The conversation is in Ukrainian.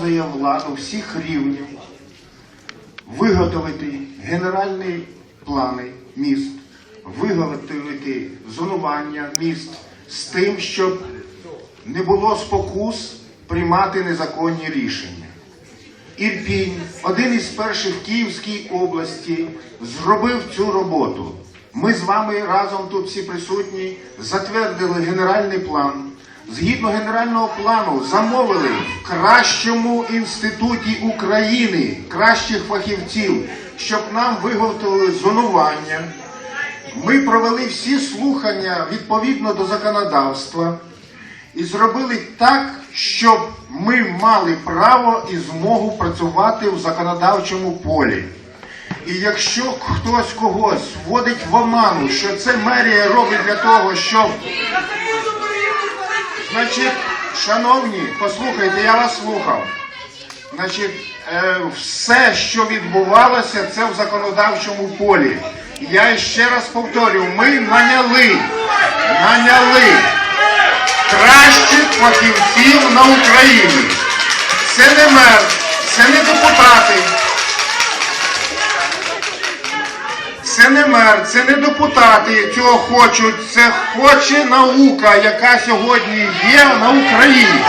зобов'язує владу всіх рівнів виготовити генеральні плани міст, виготовити зонування міст з тим, щоб не було спокус приймати незаконні рішення. Ірпінь, один із перших в Київській області, зробив цю роботу. Ми з вами разом тут всі присутні затвердили генеральний план. Згідно генерального плану, замовили в кращому інституті України кращих фахівців, щоб нам виготовили зонування. Ми провели всі слухання відповідно до законодавства і зробили так, щоб ми мали право і змогу працювати в законодавчому полі. І якщо хтось когось вводить в оману, що це мерія робить для того, щоб Значить, шановні, послухайте, я вас слухав. Значить, е, все, що відбувалося, це в законодавчому полі. Я ще раз повторю, ми наняли, наняли кращих фахівців на Україні. Це не мер, це не депутати. Це не мер, це не депутати цього хочуть, це хоче наука, яка сьогодні є на Україні.